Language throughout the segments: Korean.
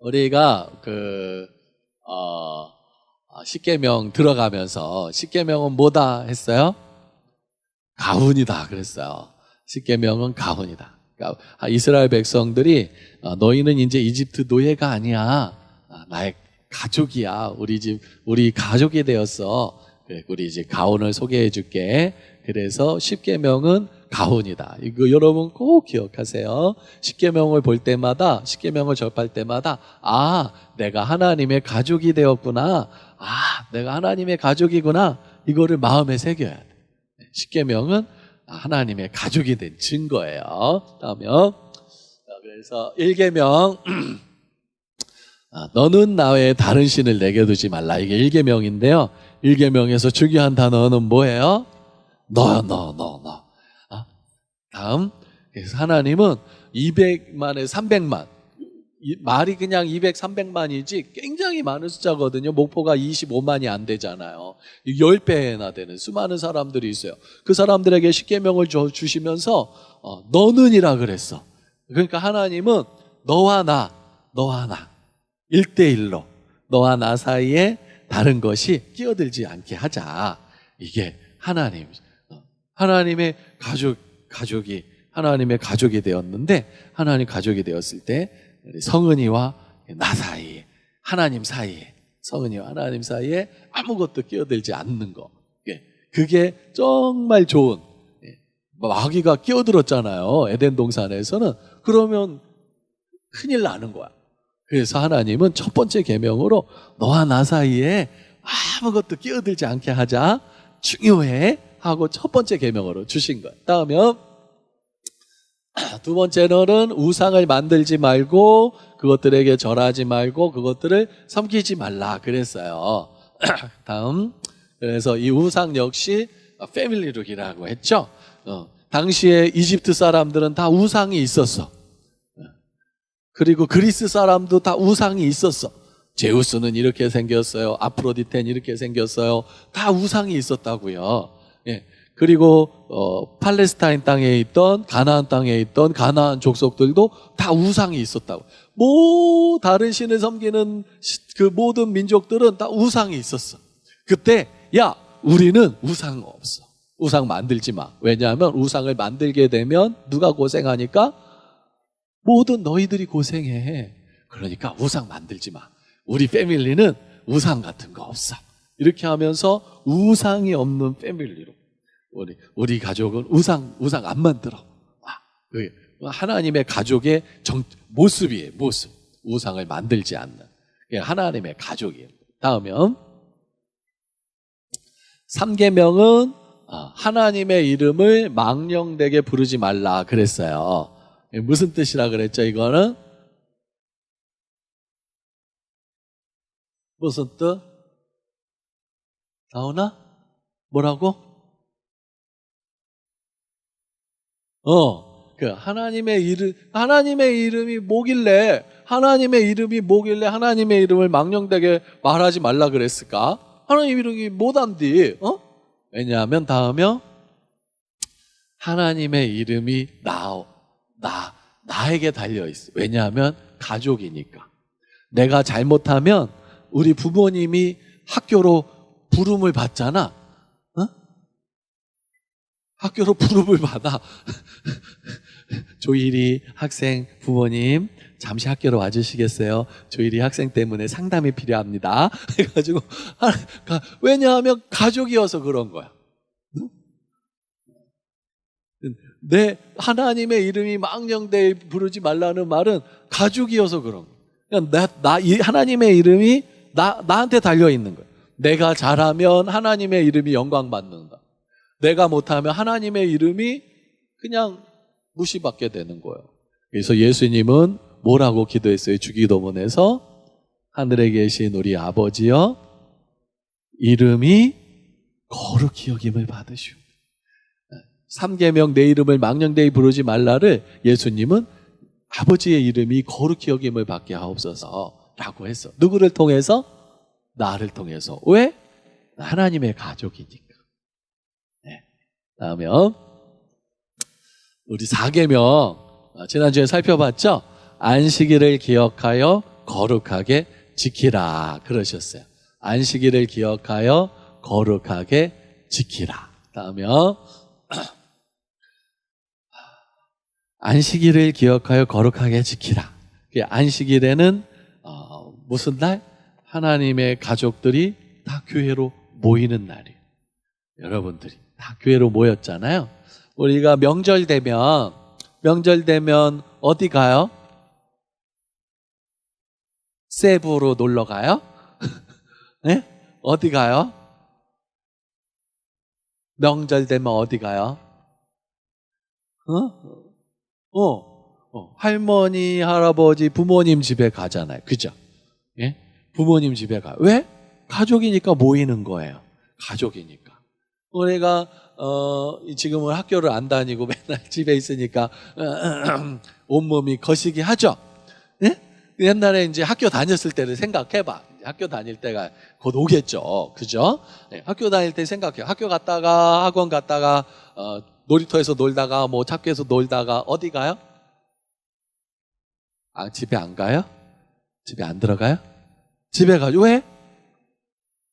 우리가 그, 어, 십계명 들어가면서 십계명은 뭐다 했어요? 가훈이다 그랬어요. 십계명은 가훈이다. 그러니까 이스라엘 백성들이 어, 너희는 이제 이집트 노예가 아니야. 아, 나의 가족이야. 우리 집 우리 가족이 되었어. 우리 이제 가훈을 소개해 줄게. 그래서 십계명은 가훈이다. 이거 여러분 꼭 기억하세요. 십계명을 볼 때마다 십계명을 접할 때마다 아, 내가 하나님의 가족이 되었구나. 아, 내가 하나님의 가족이구나. 이거를 마음에 새겨야 돼. 십계명은 하나님의 가족이 된 증거예요. 다음요. 그래서 일계명 아, 너는 나 외에 다른 신을 내게 두지 말라. 이게 일계명인데요. 일계명에서 중요한 단어는 뭐예요? 너, 너, 너, 너. 아, 다음. 그래서 하나님은 200만에 300만. 말이 그냥 200, 300만이지 굉장히 많은 숫자거든요. 목포가 25만이 안 되잖아요. 10배나 되는 수많은 사람들이 있어요. 그 사람들에게 십계명을 주시면서 어, 너는이라 그랬어. 그러니까 하나님은 너와 나, 너와 나 1대1로 너와 나 사이에 다른 것이 끼어들지 않게 하자. 이게 하나님 어, 하나님의 가족 가족이 하나님의 가족이 되었는데 하나님 가족이 되었을 때 성은이와 나 사이에 하나님 사이에 성은이와 하나님 사이에 아무것도 끼어들지 않는 거. 그게 정말 좋은 예, 마귀가 끼어들었잖아요. 에덴 동산에서는 그러면 큰일 나는 거야. 그래서 하나님은 첫 번째 계명으로 너와 나 사이에 아무것도 끼어들지 않게 하자. 중요해 하고 첫 번째 계명으로 주신 거야. 다음에 두 번째로는 우상을 만들지 말고 그것들에게 절하지 말고 그것들을 섬기지 말라 그랬어요. 다음 그래서 이 우상 역시 패밀리룩이라고 했죠. 어, 당시에 이집트 사람들은 다 우상이 있었어. 그리고 그리스 사람도 다 우상이 있었어. 제우스는 이렇게 생겼어요. 아프로디텐 이렇게 생겼어요. 다 우상이 있었다고요. 예. 그리고 어, 팔레스타인 땅에 있던 가나안 땅에 있던 가나안 족속들도 다 우상이 있었다고. 뭐 다른 신을 섬기는 그 모든 민족들은 다 우상이 있었어. 그때 야 우리는 우상 없어. 우상 만들지 마. 왜냐하면 우상을 만들게 되면 누가 고생하니까 모든 너희들이 고생해. 그러니까 우상 만들지 마. 우리 패밀리는 우상 같은 거 없어. 이렇게 하면서 우상이 없는 패밀리로 우리 우리 가족은 우상 우상 안 만들어. 아, 하나님의 가족의 정, 모습이에요. 모습. 우상을 만들지 않는. 하나님의 가족이에요. 다음은 3계명은 아, 하나님의 이름을 망령되게 부르지 말라 그랬어요. 무슨 뜻이라 그랬죠? 이거는 무슨 뜻? 나오나? 뭐라고? 어, 그 하나님의 이름, 하나님의 이름이 뭐길래, 하나님의 이름이 뭐길래 하나님의 이름을 망령되게 말하지 말라 그랬을까? 하나님 이름이 뭐단디, 어? 왜냐하면 다음에 하나님의 이름이 나, 나, 나에게 달려있어. 왜냐하면 가족이니까. 내가 잘못하면 우리 부모님이 학교로 부름을 받잖아. 학교로 부름을 받아. 조일이 학생 부모님 잠시 학교로 와주시겠어요? 조일이 학생 때문에 상담이 필요합니다. 해가지고 왜냐하면 가족이어서 그런 거야. 내 하나님의 이름이 망령되이 부르지 말라는 말은 가족이어서 그런 거야. 나, 나, 이 하나님의 이름이 나, 나한테 달려 있는 거야. 내가 잘하면 하나님의 이름이 영광 받는다. 내가 못하면 하나님의 이름이 그냥 무시받게 되는 거예요. 그래서 예수님은 뭐라고 기도했어요? 주기도문에서 하늘에 계신 우리 아버지여 이름이 거룩히 여김을 받으시오. 3계명 내 이름을 망령되이 부르지 말라를 예수님은 아버지의 이름이 거룩히 여김을 받게 하옵소서 라고 했어. 누구를 통해서? 나를 통해서. 왜? 하나님의 가족이니까. 다음에 우리 4계명 아, 지난주에 살펴봤죠? 안식일을 기억하여 거룩하게 지키라 그러셨어요. 안식일을 기억하여 거룩하게 지키라. 다음에요. 안식일을 기억하여 거룩하게 지키라. 그 안식일에는 어, 무슨 날? 하나님의 가족들이 다 교회로 모이는 날이에요. 여러분들이 다 교회로 모였잖아요. 우리가 명절 되면 명절 되면 어디 가요? 세부로 놀러 가요? 네? 어디 가요? 명절 되면 어디 가요? 어? 어, 어. 할머니, 할아버지, 부모님 집에 가잖아요. 그죠? 예? 부모님 집에 가. 왜? 가족이니까 모이는 거예요. 가족이니까. 우리가 어, 지금은 학교를 안 다니고 맨날 집에 있으니까 온몸이 거시기 하죠. 예? 옛날에 이제 학교 다녔을 때를 생각해봐. 학교 다닐 때가 곧 오겠죠. 그죠? 네, 학교 다닐 때 생각해요. 학교 갔다가 학원 갔다가 어, 놀이터에서 놀다가 뭐 학교에서 놀다가 어디 가요? 아, 집에 안 가요? 집에 안 들어가요? 집에 가죠. 왜?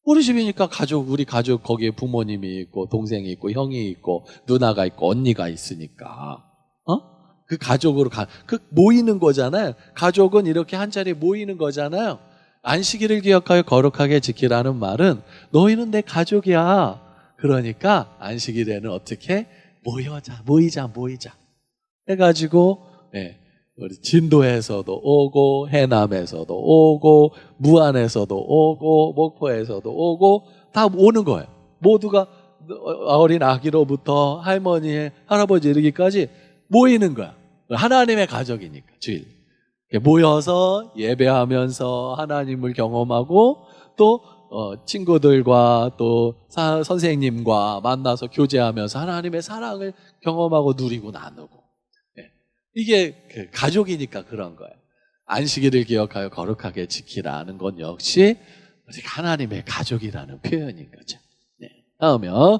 우리 집이니까 가족, 우리 가족 거기에 부모님이 있고 동생이 있고 형이 있고 누나가 있고 언니가 있으니까. 어? 그 가족으로 가, 그 모이는 거잖아요. 가족은 이렇게 한 자리에 모이는 거잖아요. 안식일을 기억하여 거룩하게 지키라는 말은 너희는 내 가족이야. 그러니까 안식일에는 어떻게 모여자, 모이자, 모이자. 해가지고, 예, 우리 진도에서도 오고, 해남에서도 오고, 무안에서도 오고, 목포에서도 오고, 다 오는 거예요. 모두가 어린 아기로부터 할머니, 할아버지 이르기까지 모이는 거야. 하나님의 가족이니까, 주일. 모여서 예배하면서 하나님을 경험하고 또 어, 친구들과 또 사, 선생님과 만나서 교제하면서 하나님의 사랑을 경험하고 누리고 나누고 예. 이게 그 가족이니까 그런 거예요. 안식일을 기억하여 거룩하게 지키라는 건 역시 하나님의 가족이라는 표현인 거죠. 네. 다음요.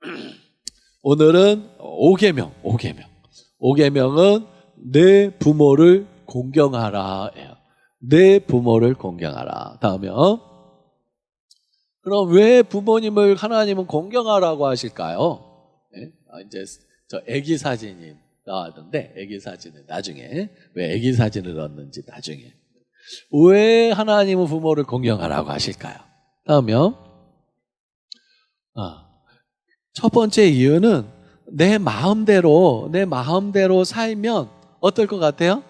오늘은 오계명, 오계명. 오계명은 내 부모를 공경하라예요. 내 부모를 공경하라. 다음요. 그럼 왜 부모님을 하나님은 공경하라고 하실까요? 네? 아, 이제 저 아기 사진이 나왔는데 아기 사진은 나중에 왜 아기 사진을 넣었는지 나중에 왜 하나님은 부모를 공경하라고 하실까요? 다음요. 아, 첫 번째 이유는 내 마음대로 내 마음대로 살면 어떨 것 같아요?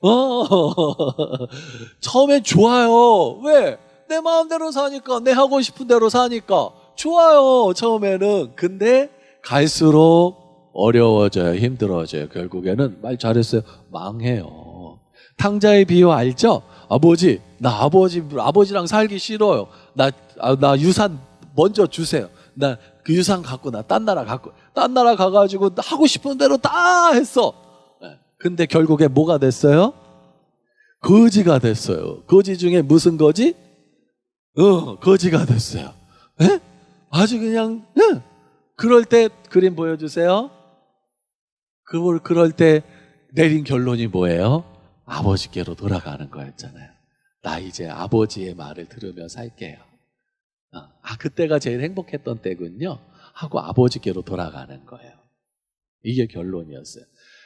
어, 처음엔 좋아요. 왜? 내 마음대로 사니까, 내 하고 싶은 대로 사니까. 좋아요, 처음에는. 근데 갈수록 어려워져요. 힘들어져요. 결국에는 말 잘했어요. 망해요. 탕자의 비유 알죠? 아버지, 나 아버지, 아버지랑 살기 싫어요. 나, 아, 나 유산 먼저 주세요. 나 그 유산 갖고 나 딴 나라 갖고, 딴 나라 가가지고 하고 싶은 대로 다 했어. 근데 결국에 뭐가 됐어요? 거지가 됐어요. 거지 중에 무슨 거지? 어, 거지가 됐어요. 에? 아주 그냥, 네. 그럴 때 그림 보여주세요. 그걸 그럴 때 내린 결론이 뭐예요? 아버지께로 돌아가는 거였잖아요. 나 이제 아버지의 말을 들으며 살게요. 어, 아, 그때가 제일 행복했던 때군요. 하고 아버지께로 돌아가는 거예요. 이게 결론이었어요.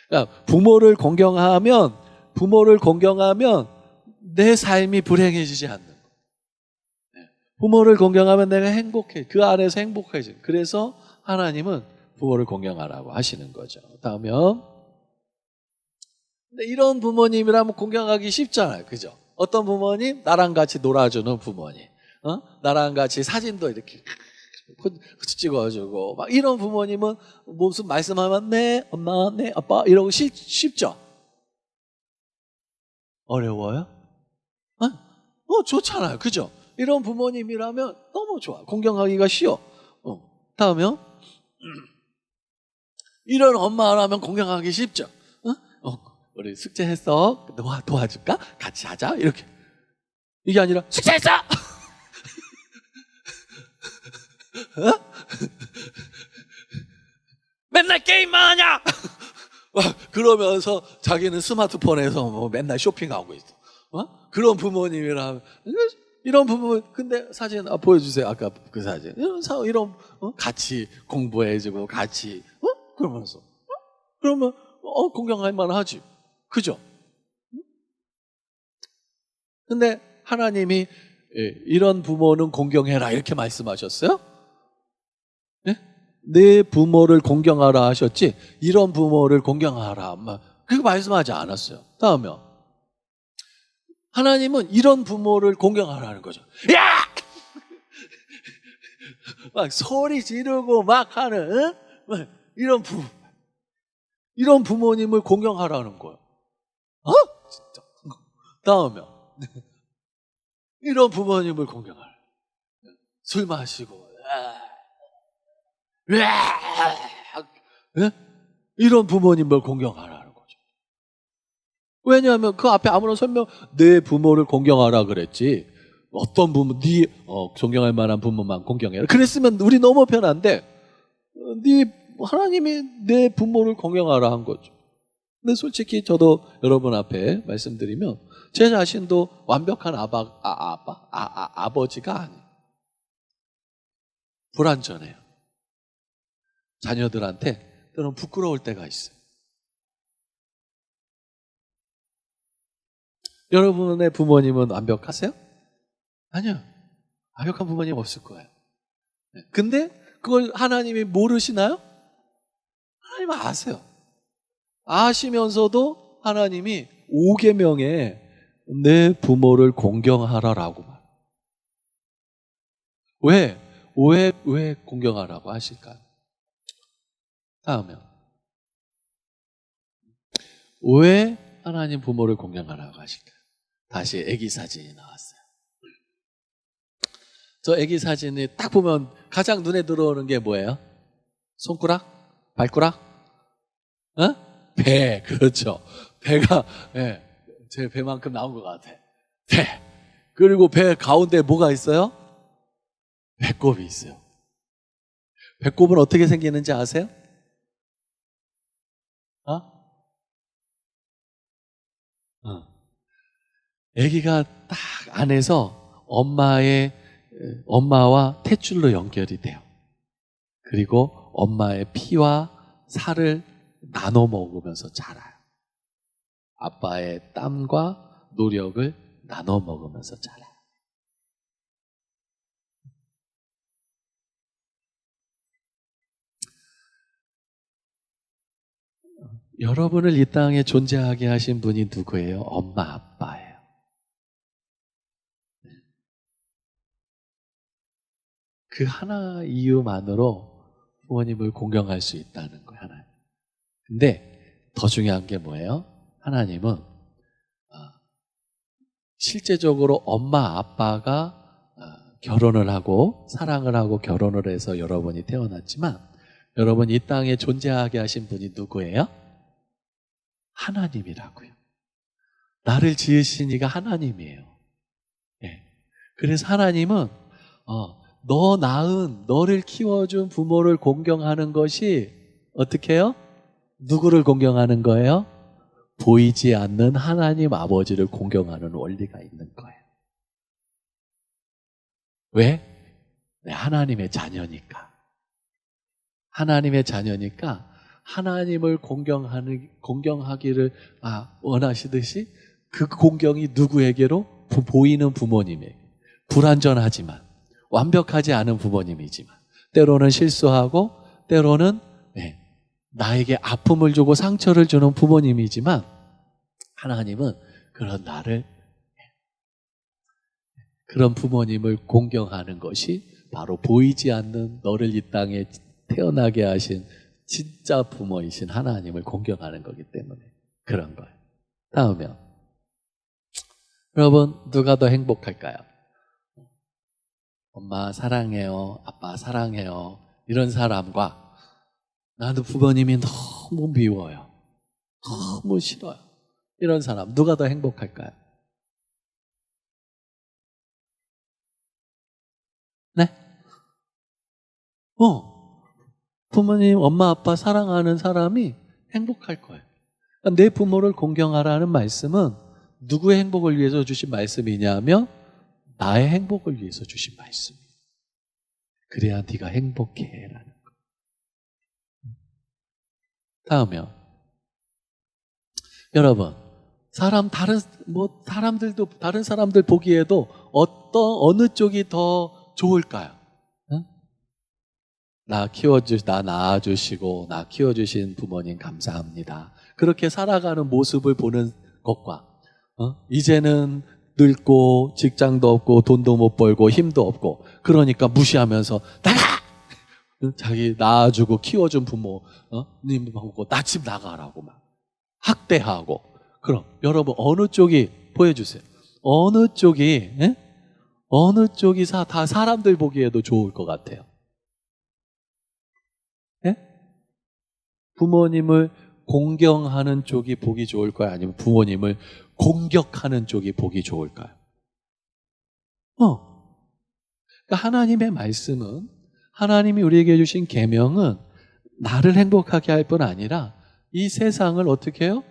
그러니까 부모를 공경하면 부모를 공경하면 내 삶이 불행해지지 않는 거. 네. 부모를 공경하면 내가 행복해. 그 안에서 행복해져. 그래서 하나님은 부모를 공경하라고 하시는 거죠. 다음은 근데 이런 부모님이라면 공경하기 쉽잖아요. 그죠? 어떤 부모님? 나랑 같이 놀아주는 부모님. 어? 나랑 같이 사진도 이렇게 찍어주고 막 이런 부모님은 무슨 말씀하면 네 엄마 네 아빠 이러고 쉽, 쉽죠? 어려워요? 어? 어 좋잖아요 그죠? 이런 부모님이라면 너무 좋아 공경하기가 쉬워 어. 다음요 이런 엄마라면 공경하기 쉽죠? 어? 어 우리 숙제했어 도와, 도와줄까? 같이 하자 이렇게 이게 아니라 숙제했어 어? 맨날 게임만 하냐? 막 그러면서 자기는 스마트폰에서 뭐 맨날 쇼핑하고 있어. 어? 그런 부모님이라 이런 부모 근데 사진 아, 보여주세요 아까 그 사진 이런 사 이런 어? 같이 공부해주고 같이 어 그러면서 어? 그러면 어 공경할 만하지 그죠? 근데 하나님이 예, 이런 부모는 공경해라 이렇게 말씀하셨어요? 네? 내 부모를 공경하라 하셨지 이런 부모를 공경하라 그렇게 말씀하지 않았어요. 다음에 하나님은 이런 부모를 공경하라는 거죠. 야! 막 소리 지르고 막 하는 막 이런 부 이런 부모님을 공경하라는 거예요. 어? 진짜. 다음에 이런 부모님을 공경하라. 술 마시고 이런 부모님을 공경하라는 거죠. 왜냐하면 그 앞에 아무런 설명 내 부모를 공경하라 그랬지. 어떤 부모, 네 어, 존경할 만한 부모만 공경해라. 그랬으면 우리 너무 편한데, 어, 네 하나님이 내 부모를 공경하라 한 거죠. 근데 솔직히 저도 여러분 앞에 말씀드리면 제 자신도 완벽한 아바, 아, 아빠, 아, 아, 아버지가 아니에요. 불완전해요. 자녀들한테 때로는 부끄러울 때가 있어요. 여러분의 부모님은 완벽하세요? 아니요. 완벽한 부모님 없을 거예요. 네. 근데 그걸 하나님이 모르시나요? 하나님 아세요. 아시면서도 하나님이 5계명에 내 부모를 공경하라라고 말. 왜? 왜, 왜 공경하라고 하실까요? 다음에. 왜 하나님 부모를 공경하라고 하실까요? 다시 애기 사진이 나왔어요. 저 애기 사진이 딱 보면 가장 눈에 들어오는 게 뭐예요? 손가락? 발가락? 어? 배, 그렇죠. 배가, 예. 제 배만큼 나온 것 같아. 배. 그리고 배 가운데 뭐가 있어요? 배꼽이 있어요. 배꼽은 어떻게 생기는지 아세요? 어? 어. 아기가 딱 안에서 엄마의 엄마와 탯줄로 연결이 돼요. 그리고 엄마의 피와 살을 나눠 먹으면서 자라요. 아빠의 땀과 노력을 나눠 먹으면서 자라요. 여러분을 이 땅에 존재하게 하신 분이 누구예요? 엄마, 아빠예요. 그 하나 이유만으로 부모님을 공경할 수 있다는 거예요, 하나. 근데 더 중요한 게 뭐예요? 하나님은 아, 실제적으로 엄마 아빠가 아, 결혼을 하고 사랑을 하고 결혼을 해서 여러분이 태어났지만 여러분 이 땅에 존재하게 하신 분이 누구예요? 하나님이라고요. 나를 지으신 이가 하나님이에요. 네. 그래서 하나님은 어, 너 낳은 너를 키워준 부모를 공경하는 것이 어떻게 해요? 누구를 공경하는 거예요? 보이지 않는 하나님 아버지를 공경하는 원리가 있는 거예요. 왜? 네, 하나님의 자녀니까. 하나님의 자녀니까 하나님을 공경하는 공경하기를 아, 원하시듯이 그 공경이 누구에게로 보이는 부모님에게 불완전하지만 완벽하지 않은 부모님이지만 때로는 실수하고 때로는 네, 나에게 아픔을 주고 상처를 주는 부모님이지만 하나님은 그런 나를 그런 부모님을 공경하는 것이 바로 보이지 않는 너를 이 땅에 태어나게 하신 진짜 부모이신 하나님을 공경하는 거기 때문에 그런 거예요. 다음에 여러분 누가 더 행복할까요? 엄마 사랑해요, 아빠 사랑해요 이런 사람과 나도 부모님이 너무 미워요, 너무 싫어요 이런 사람 누가 더 행복할까요? 네? 어, 부모님, 엄마, 아빠 사랑하는 사람이 행복할 거예요. 그러니까 내 부모를 공경하라는 말씀은 누구의 행복을 위해서 주신 말씀이냐면 나의 행복을 위해서 주신 말씀이에요. 그래야 네가 행복해라는 거. 다음이요. 여러분, 사람 다른 뭐 사람들도 다른 사람들 보기에도 어떤 어느 쪽이 더 좋을까요? 응? 나 키워주 나 낳아주시고 나 키워주신 부모님 감사합니다. 그렇게 살아가는 모습을 보는 것과 어? 이제는 늙고 직장도 없고 돈도 못 벌고 힘도 없고 그러니까 무시하면서 나가 자기 낳아주고 키워준 부모 어? 님하고 나 집 나가라고 막 학대하고 그럼 여러분 어느 쪽이 보여주세요. 어느 쪽이 예? 어느 쪽이 사, 다 사람들 보기에도 좋을 것 같아요. 예? 부모님을 공경하는 쪽이 보기 좋을까요? 아니면 부모님을 공격하는 쪽이 보기 좋을까요? 어. 그러니까 하나님의 말씀은 하나님이 우리에게 주신 계명은 나를 행복하게 할 뿐 아니라 이 세상을 어떻게 해요?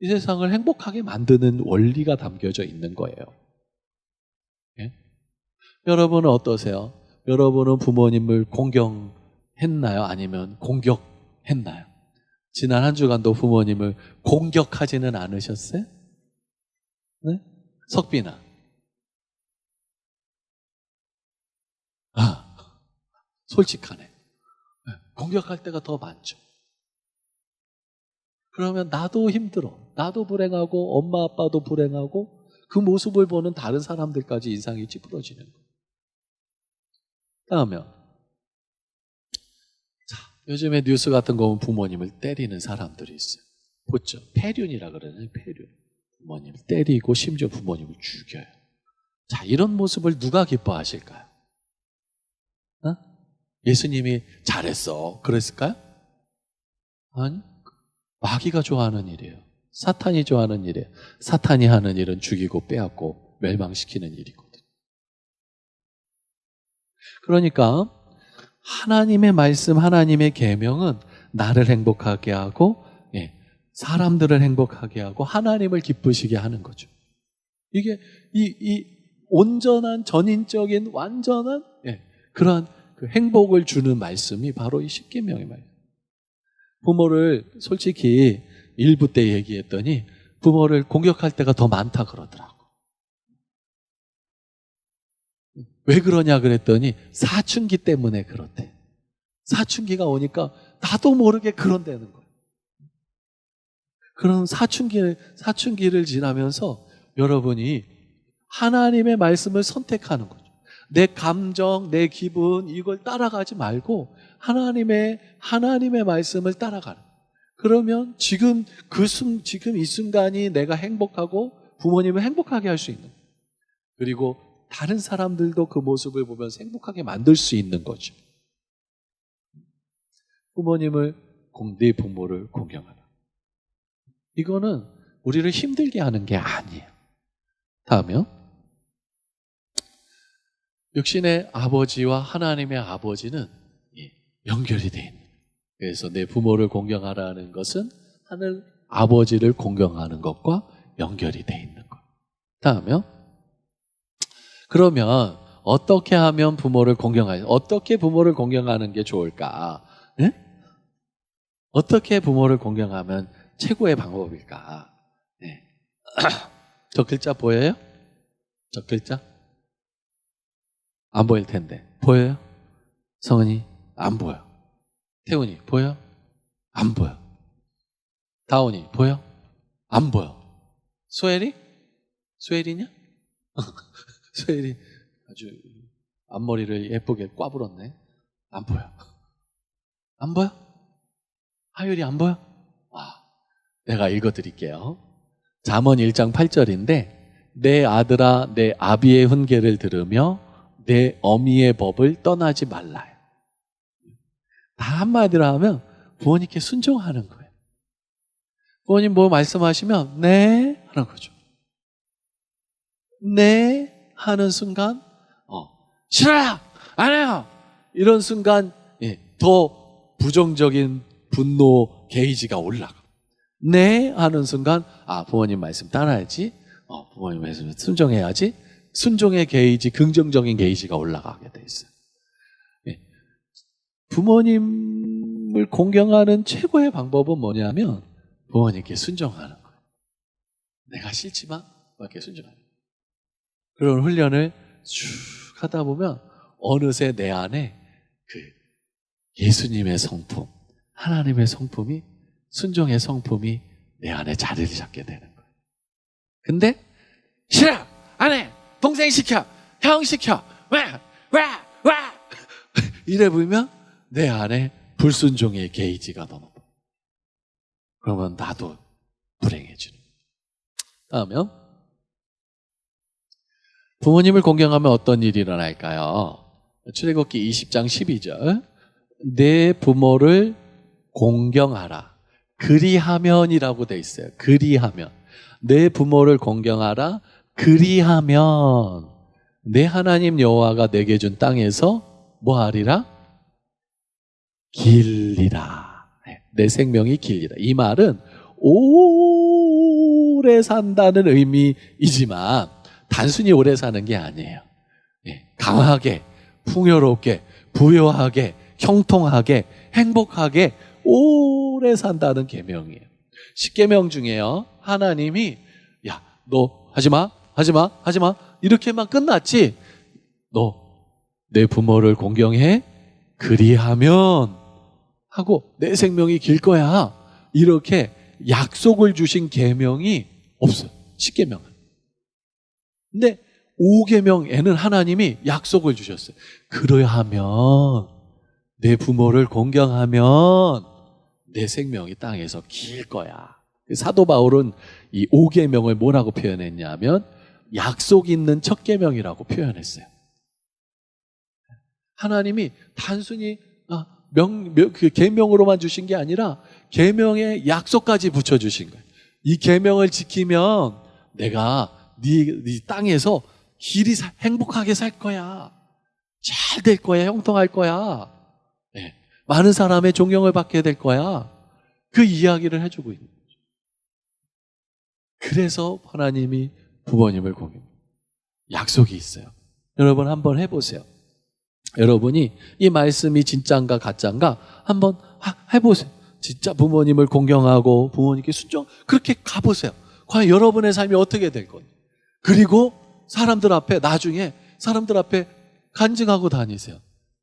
이 세상을 행복하게 만드는 원리가 담겨져 있는 거예요. 예? 여러분은 어떠세요? 여러분은 부모님을 공경했나요? 아니면 공격했나요? 지난 한 주간도 부모님을 공격하지는 않으셨어요? 네? 석빈아. 아, 솔직하네. 네, 공격할 때가 더 많죠. 그러면 나도 힘들어. 나도 불행하고 엄마 아빠도 불행하고 그 모습을 보는 다른 사람들까지 인상이 찌푸러지는 거예요. 다음에 자, 요즘에 뉴스 같은 거 보면 부모님을 때리는 사람들이 있어요. 보죠. 폐륜이라 그러잖아요. 폐륜. 부모님을 때리고 심지어 부모님을 죽여요. 자, 이런 모습을 누가 기뻐하실까요? 어? 예수님이 잘했어. 그랬을까요? 아니, 마귀가 좋아하는 일이에요. 사탄이 좋아하는 일이에요. 사탄이 하는 일은 죽이고 빼앗고 멸망시키는 일이거든요. 그러니까 하나님의 말씀, 하나님의 계명은 나를 행복하게 하고 예, 사람들을 행복하게 하고 하나님을 기쁘시게 하는 거죠. 이게 이, 이 온전한 전인적인 완전한 예, 그러한 그 행복을 주는 말씀이 바로 이 십계명의 말씀. 부모를 솔직히 일부 때 얘기했더니 부모를 공격할 때가 더 많다 그러더라고. 왜 그러냐 그랬더니 사춘기 때문에 그렇대. 사춘기가 오니까 나도 모르게 그런다는 거예요. 그런 사춘기를, 사춘기를 지나면서 여러분이 하나님의 말씀을 선택하는 거죠. 내 감정, 내 기분, 이걸 따라가지 말고 하나님의, 하나님의 말씀을 따라가는. 그러면 지금 그 순, 지금 이 순간이 내가 행복하고 부모님을 행복하게 할 수 있는. 그리고 다른 사람들도 그 모습을 보면서 행복하게 만들 수 있는 거죠. 부모님을, 네 부모를 공경하라. 이거는 우리를 힘들게 하는 게 아니에요. 다음요. 육신의 아버지와 하나님의 아버지는 연결이 돼 있는. 그래서 내 부모를 공경하라는 것은 하늘 아버지를 공경하는 것과 연결이 돼 있는 것. 다음요. 그러면 어떻게 하면 부모를 공경할 어떻게 부모를 공경하는 게 좋을까? 네? 어떻게 부모를 공경하면 최고의 방법일까? 네. 저 글자 보여요? 저 글자? 안 보일 텐데. 보여요? 성은이? 안 보여. 태훈이, 보여? 안 보여. 다운이, 보여? 안 보여. 소엘이? 소엘이냐? 소엘이 아주 앞머리를 예쁘게 꽈불었네. 안 보여. 안 보여? 하율이 안 보여? 와, 내가 읽어드릴게요. 잠언 1장 8절인데 내 아들아 내 아비의 훈계를 들으며 내 어미의 법을 떠나지 말라요. 다 한마디로 하면 부모님께 순종하는 거예요. 부모님 뭐 말씀하시면 네 하는 거죠. 네 하는 순간 어, 싫어요 안 해요 이런 순간 예, 더 부정적인 분노 게이지가 올라가. 네 하는 순간 아 부모님 말씀 따라야지. 어, 부모님 말씀 순종해야지. 순종의 게이지, 긍정적인 게이지가 올라가게 돼 있어요. 예. 부모님을 공경하는 최고의 방법은 뭐냐면 부모님께 순종하는 거예요. 내가 싫지만 이렇게 순종하는 거예요. 그런 훈련을 쭉 하다 보면 어느새 내 안에 그 예수님의 성품, 하나님의 성품이 순종의 성품이 내 안에 자리를 잡게 되는 거예요. 근데 싫어, 안 해, 동생 시켜, 형 시켜, 왜, 왜, 왜 이래 보면 내 안에 불순종의 게이지가 넘어. 그러면 나도 불행해지는. 다음은 부모님을 공경하면 어떤 일이 일어날까요? 출애굽기 20장 12절. 내 부모를 공경하라. 그리하면이라고 돼 있어요. 그리하면. 내 부모를 공경하라. 그리하면 내 하나님 여호와가 내게 준 땅에서 뭐 하리라? 길리라. 네, 내 생명이 길리라. 이 말은 오래 산다는 의미이지만 단순히 오래 사는 게 아니에요. 예, 강하게, 풍요롭게, 부유하게, 형통하게, 행복하게 오래 산다는 계명이에요. 십계명 중에요. 하나님이 야, 너 하지 마. 하지 마. 하지 마. 이렇게만 끝났지. 너 내 부모를 공경해 그리하면 하고 내 생명이 길 거야. 이렇게 약속을 주신 계명이 없어요. 십계명은. 근데 5계명에는 하나님이 약속을 주셨어요. 그러하면 내 부모를 공경하면 내 생명이 땅에서 길 거야. 사도 바울은 이 5계명을 뭐라고 표현했냐면 약속 있는 첫 계명이라고 표현했어요. 하나님이 단순히 아, 명, 명, 그 계명으로만 주신 게 아니라 계명에 약속까지 붙여 주신 거예요. 이 계명을 지키면 내가 네, 네 땅에서 길이 사, 행복하게 살 거야. 잘 될 거야. 형통할 거야. 네. 많은 사람의 존경을 받게 될 거야. 그 이야기를 해주고 있는 거죠. 그래서 하나님이 부모님을 공경. 약속이 있어요. 여러분 한번 해보세요. 여러분이 이 말씀이 진짜인가 가짜인가 한번 해보세요. 진짜 부모님을 공경하고 부모님께 순종 그렇게 가보세요. 과연 여러분의 삶이 어떻게 될 건지. 그리고 사람들 앞에 나중에 사람들 앞에 간증하고 다니세요.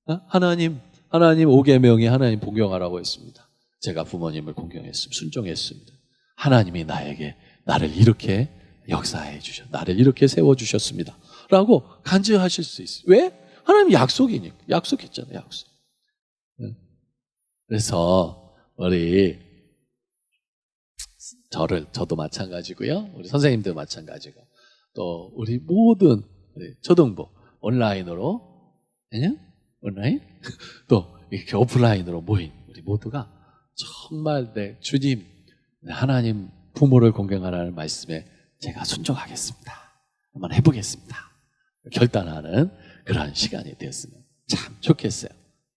어? 하나님 하나님 오계명이 하나님 공경하라고 했습니다. 제가 부모님을 공경했습니다. 순종했습니다. 하나님이 나에게 나를 이렇게 역사해 주셨, 나를 이렇게 세워 주셨습니다. 라고 간증하실 수 있어요. 왜? 하나님 약속이니까. 약속했잖아요, 약속. 그래서 우리 저를 저도 마찬가지고요. 우리 선생님도 마찬가지고 또 우리 모든 초등부 온라인으로 아니요? 온라인 또 이렇게 오프라인으로 모인 우리 모두가 정말 내 주님 하나님 부모를 공경하라는 말씀에 제가 순종하겠습니다. 한번 해보겠습니다. 결단하는 그러한 시간이 되었으면 참 좋겠어요.